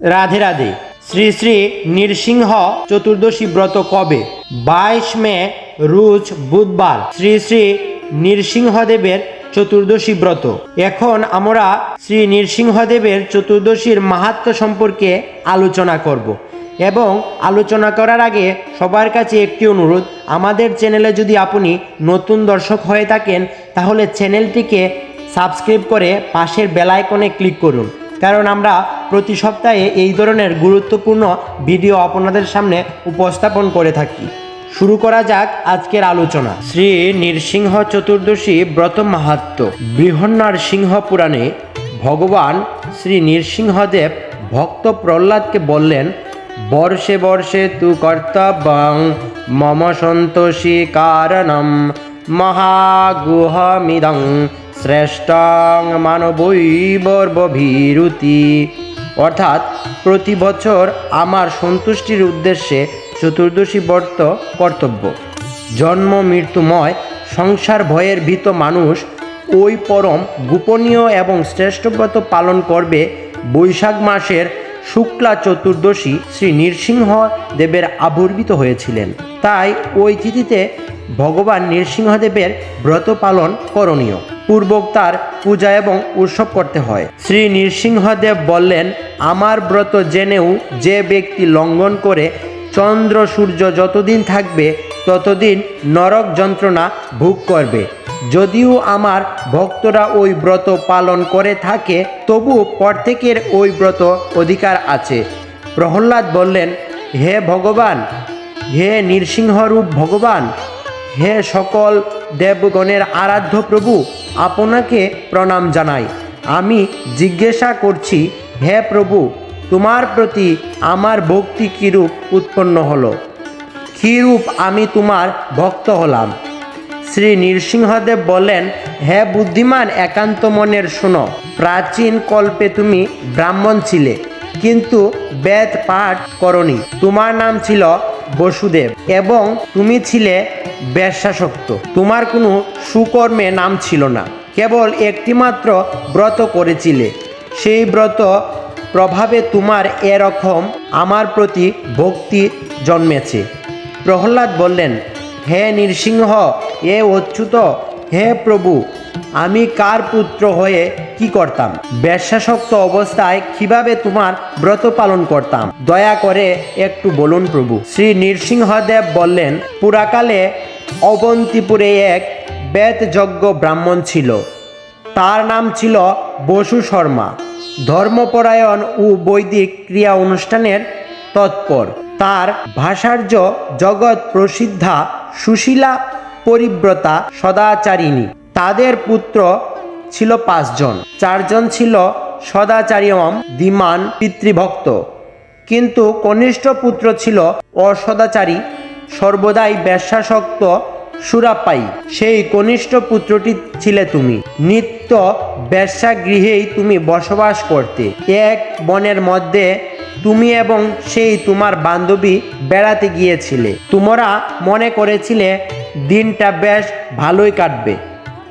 রাধে রাধে। শ্রী শ্রী নৃসিংহ চতুর্দশী ব্রত কবে? বাইশ মে, রুজ বুধবার। শ্রী শ্রী নৃসিংহদেবের চতুর্দশী ব্রত। এখন আমরা শ্রী নৃসিংহদেবের চতুর্দশীর মাহাত্ম সম্পর্কে আলোচনা করব এবং আলোচনা করার আগে সবার কাছে একটি অনুরোধ। আমাদের চ্যানেলে যদি আপনি নতুন দর্শক হয়ে থাকেন, তাহলে চ্যানেলটিকে সাবস্ক্রাইব করে পাশের বেল আইকনে ক্লিক করুন। কারণ আমরা প্রতি সপ্তাহে এই ধরনের গুরুত্বপূর্ণ ভিডিও আপনাদের সামনে উপস্থাপন করে থাকি। শুরু করা যাক আজকের আলোচনা। শ্রী নৃসিংহ চতুর্দশী ব্রত মাহাত্ম বৃহন্নরসিংহ পুরাণে ভগবান শ্রী নৃসিংহদেব ভক্ত প্রহ্লাদকে বললেন, বর্ষে বর্ষে তু কর্তব্যং মম সন্তোষী কারণম। মহাগুহমিদং শ্রেষ্ঠং মানবৈবর্বভীরুতি অর্থাৎ প্রতি বছর আমার সন্তুষ্টির উদ্দেশ্যে চতুর্দশী বর্ত কর্তব্য। জন্ম মৃত্যুময় সংসার, ভয়ের ভীত মানুষ ওই পরম গোপনীয় এবং শ্রেষ্ঠব্রত পালন করবে বৈশাখ মাসের শুক্লা চতুর্দশী শ্রী নৃসিংহ দেবের আবির্ভূত হয়েছিলেন। তাই ওই তিথিতে ভগবান নৃসিংহদেবের ব্রত পালন করণীয়। পূর্বক তার পূজা এবং উৎসব করতে হয়। শ্রী নৃসিংহদেব বললেন, আমার ব্রত জেনেও যে ব্যক্তি লঙ্ঘন করে চন্দ্র সূর্য যতদিন থাকবে, ততদিন নরক যন্ত্রণা ভোগ করবে। যদিও আমার ভক্তরা ওই ব্রত পালন করে থাকে, তবু প্রত্যেকের ওই ব্রত অধিকার আছে। প্রহ্লাদ বললেন, হে ভগবান, হে নৃসিংহরূপ ভগবান হে সকল দেবগণের আরাধ্য প্রভু, আপনাকে প্রণাম জানাই। আমি জিজ্ঞাসা করছি, হে প্রভু, তোমার প্রতি আমার ভক্তি কিরূপ উৎপন্ন হলো? কীরূপ আমি তোমার ভক্ত হলাম? শ্রী নৃসিংহদেব বলেন হে বুদ্ধিমান একান্ত মনের শোনো, প্রাচীন কল্পে তুমি ব্রাহ্মণ ছিলে, কিন্তু বেদ পাঠ করনি। তোমার নাম ছিল বসুদেব এবং তুমি ছিলে ব্যবসাসক্ত তোমার কোনো সুকর্মে নাম ছিল না। কেবল একটিমাত্র ব্রত করেছিলে। সেই ব্রত প্রভাবে তোমার এরকম আমার প্রতি ভক্তি জন্মেছে। প্রহ্লাদ বললেন, হে নৃসিংহ, এ অচ্যুত হে প্রভু, আমি কার পুত্র হয়ে কি করতাম? বেশ্যাসক্ত অবস্থায় কীভাবে তোমার ব্রত পালন করতাম? দয়া করে একটু বলুন প্রভু। শ্রী নৃসিংহদেব বললেন, পুরাকালে অবন্তিপুরে এক বেদযজ্ঞ ব্রাহ্মণ ছিল। তার নাম ছিল বসু শর্মা। ধর্মপরায়ণ ও বৈদিক ক্রিয়া অনুষ্ঠানের তৎপর। তার ভাষার্য জগৎ প্রসিদ্ধা সুশীলা পরিব্রতা সদাচারিণী। তাদের পুত্র ছিল পাঁচজন। চারজন ছিল সদাচারিয়ম দিমান পিতৃভক্ত। কিন্তু কনিষ্ঠ পুত্র ছিল অসদাচারী, সর্বদাই বেশ্যাসক্ত সুরাপাই সেই কনিষ্ঠ পুত্রটি ছিলে তুমি। নিত্য বেশ্যাগৃহেই তুমি বসবাস করতে। এক বনের মধ্যে তুমি এবং সেই তোমার বান্ধবী বেড়াতে গিয়েছিলে। তোমরা মনে করেছিলে দিনটা বেশ ভালোই কাটবে।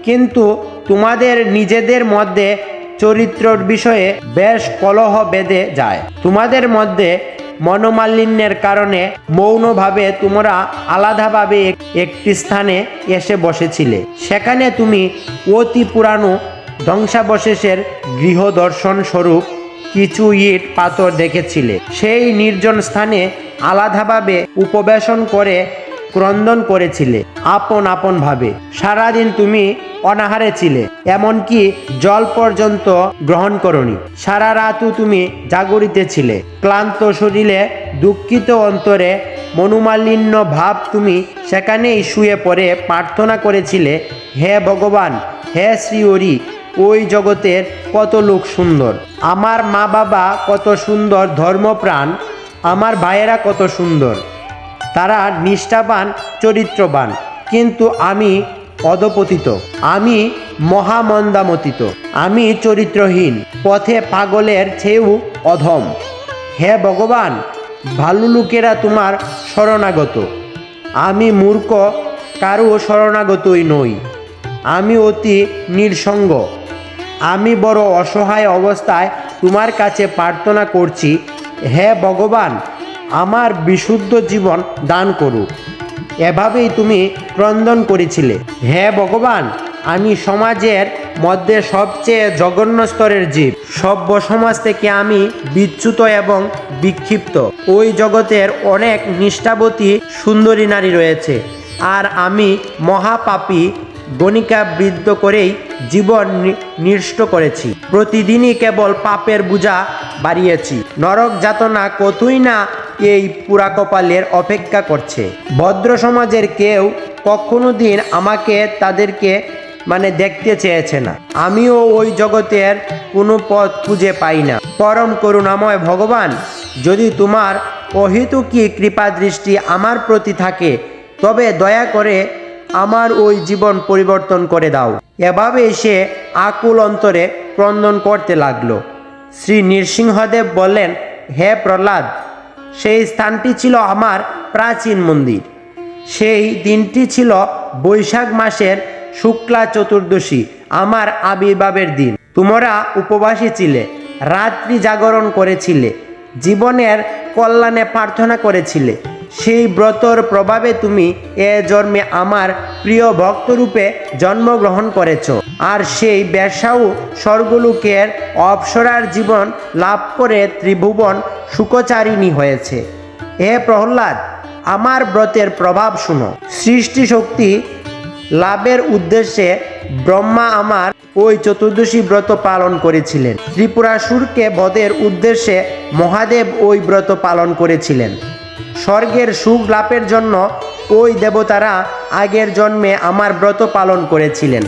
কিন্তু তোমাদের নিজেদের মধ্যে চরিত্রর বিষয়ে বেশ কলহ বেঁধে যায়। তোমাদের মধ্যে মনোমালিন্যের কারণে মৌনভাবে তোমরা আলাদাভাবে একটি স্থানে এসে বসেছিলে। সেখানে তুমি অতি পুরানো ধ্বংসাবশেষের গৃহ দর্শন স্বরূপ কিছু ইট পাথর দেখেছিলে। সেই নির্জন স্থানে আলাদাভাবে উপবেশন করে ক্রন্দন করেছিলে, আপন আপন ভাবে। সারাদিন তুমি অনাহারে ছিলে, এমনকি জল পর্যন্ত গ্রহণ করনি। সারা রাতও তুমি জাগরিতে ছিলে। ক্লান্ত শরীরে, দুঃখিত অন্তরে, মনোমালিন্য ভাব তুমি সেখানেই শুয়ে পড়ে প্রার্থনা করেছিলে, হে ভগবান, হে শ্রীহরি, ওই জগতের কত লোক সুন্দর। আমার মা বাবা কত সুন্দর ধর্মপ্রাণ, আমার ভাইয়েরা কত সুন্দর। তারা নিষ্ঠাবান, চরিত্রবান। কিন্তু আমি অধপতিত। আমি মহামন্দামতিত। আমি চরিত্রহীন। পথে পাগলের চেয়েও অধম। হে ভগবান, ভালো লোকেরা তোমার শরণাগত। আমি মূর্খ, কারও শরণাগতই নই। আমি অতি নির্সঙ্গ। আমি বড় অসহায় অবস্থায় তোমার কাছে প্রার্থনা করছি। হে ভগবান আমার বিশুদ্ধ জীবন দান করুক এভাবেই তুমি ক্রন্দন করেছিলে। হে ভগবান, আমি সমাজের মধ্যে সবচেয়ে জঘন্য স্তরের জীব। সভ্য সমাজ থেকে আমি বিচ্যুত এবং বিক্ষিপ্ত। ওই জগতের অনেক নিষ্ঠাবতী সুন্দরী নারী রয়েছে। আর আমি মহাপাপী গণিকা বৃদ্ধ করেই জীবন নি- নিষ্ঠ করেছি। প্রতিদিনই কেবল পাপের বোঝা বাড়িয়েছি। নরক যাতনা কতই না এই পুরা কপালের অপেক্ষা করছে। ভদ্র সমাজের কেউ কখনো দিন আমাকে তাদেরকে মানে দেখতে চেয়েছে না। আমিও ওই জগতের কোনো পথ খুঁজে পাই না। পরম করুণাময় ভগবান, যদি তোমার অহেতুকি কৃপা দৃষ্টি আমার প্রতি থাকে, তবে দয়া করে আমার ওই জীবন পরিবর্তন করে দাও। এভাবে সে আকুল অন্তরে ক্রন্দন করতে লাগল। শ্রী নৃসিংহদেব বললেন, হে প্রহ্লাদ সেই স্থানটি ছিল আমার প্রাচীন মন্দির। সেই দিনটি ছিল বৈশাখ মাসের শুক্লা চতুর্দশী, আমার আবির্ভাবের দিন। তোমরা উপবাসী ছিলে, রাত্রি জাগরণ করেছিলে, জীবনের কল্যাণে প্রার্থনা করেছিলে। সেই ব্রতর প্রভাবে তুমি এ জন্মে আমার প্রিয় ভক্তরূপে জন্মগ্রহণ করেছ। আর সেই ব্যবসাও স্বর্গলোকের অপসরার জীবন লাভ করে ত্রিভুবন সুখচারিণী হয়েছে। হে প্রহ্লাদ, আমার ব্রতের প্রভাব শুনো। সৃষ্টি শক্তি লাভের উদ্দেশ্যে ব্রহ্মা আমার ওই চতুর্দশী ব্রত পালন করেছিলেন। ত্রিপুরাসুরকে বধের উদ্দেশ্যে মহাদেব ওই ব্রত পালন করেছিলেন। স্বর্গের সুখ লাভের জন্য ওই দেবতারা আগের জন্মে আমার ব্রত পালন করেছিলেন।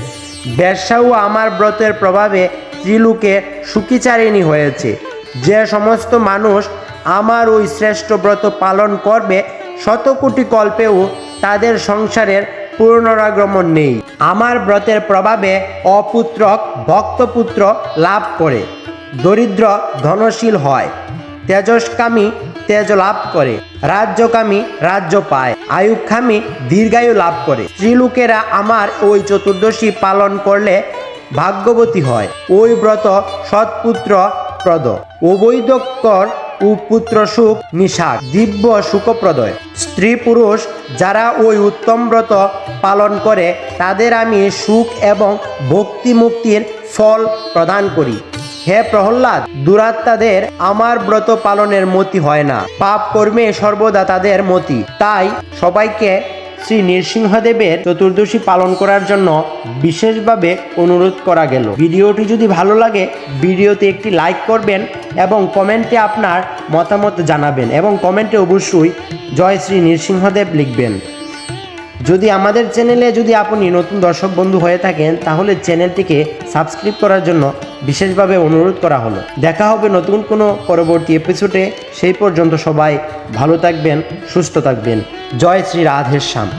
ব্যবসাও আমার ব্রতের প্রভাবে ত্রিলোকে সুখীচারিণী হয়েছে। যে সমস্ত মানুষ আমার ওই শ্রেষ্ঠ ব্রত পালন করবে শত কোটি কল্পেও তাদের সংসারের পুনরাগমন নেই। আমার ব্রতের প্রভাবে অপুত্রক ভক্তপুত্র লাভ করে। দরিদ্র ধনশীল হয়। তেজস্কামী তেজ লাভ করে, রাজ্যকামী রাজ্য পায় আয়ুক্ষামী দীর্ঘায়ু লাভ করে। স্ত্রীলোকেরা আমার ওই চতুর্দশী পালন করলে ভাগ্যবতী হয়। ওই ব্রত সৎপুত্র প্রদ। অবৈধকর পুত্র সুখ নিশাক, দিব্য সুখপ্রদয়। স্ত্রী পুরুষ যারা ওই উত্তম ব্রত পালন করে, তাদের আমি সুখ এবং ভক্তি মুক্তির ফল প্রদান করি। হে প্রহ্লাদ, দুরাত্মাদের আমার ব্রত পালনের মতি হয় না। পাপ কর্মে সর্বদা তাদের মতি। তাই সবাইকে শ্রী নৃসিংহদেবের চতুর্দশী পালন করার জন্য বিশেষভাবে অনুরোধ করা গেল। ভিডিওটি যদি ভালো লাগে, ভিডিওতে একটি লাইক করবেন এবং কমেন্টে আপনার মতামত জানাবেন এবং কমেন্টে অবশ্যই জয় শ্রী নৃসিংহদেব লিখবেন। যদি আমাদের চ্যানেলে যদি আপনি নতুন দর্শক বন্ধু হয়ে থাকেন, তাহলে চ্যানেলটিকে সাবস্ক্রাইব করার জন্য বিশেষভাবে অনুরোধ করা হলো। দেখা হবে নতুন কোনো পরবর্তী এপিসোডে সেই পর্যন্ত সবাই ভালো থাকবেন, সুস্থ থাকবেন। জয় শ্রী রাধেশ্যাম